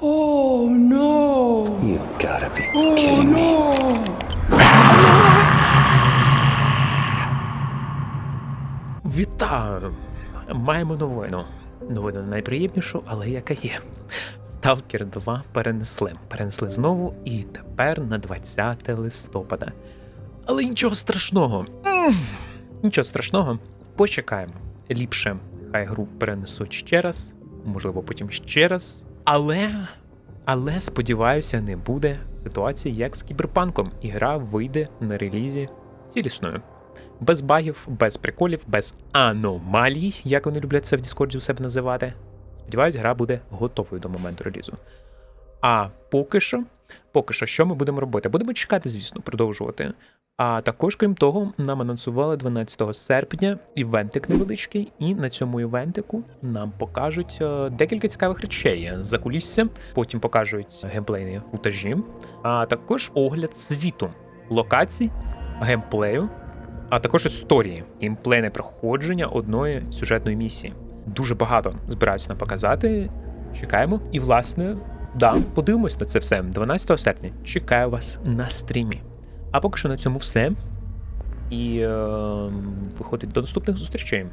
Oh no! You gotta be Oh kidding me. no! Вітаю! Маємо новину. Новину найприємнішу, але яка є. Сталкер 2 перенесли. Перенесли знову і тепер на 20 листопада. Але нічого страшного. Нічого страшного. Почекаємо. Ліпше, хай гру перенесуть ще раз, можливо, потім ще раз. Але. Але сподіваюся, не буде ситуації, як з кіберпанком, і гра вийде на релізі цілісною. Без багів, без приколів, без аномалій, як вони люблять це в Діскорді у себе називати. Сподіваюсь, гра буде готовою до моменту релізу. А поки що, поки що, що ми будемо робити? Будемо чекати, звісно, продовжувати. А також, крім того, нам анонсували 12 серпня івентик невеличкий, і на цьому івентику нам покажуть е, декілька цікавих речей за кулісся, потім покажуть геймплейні футажі, а також огляд світу, локацій, геймплею, а також історії, геймплейне проходження одної сюжетної місії. Дуже багато збираються нам показати. Чекаємо. І, власне, да, подивимось на це все 12 серпня. Чекаю вас на стрімі. А поки що на цьому все. І е, виходить до наступних зустрічей.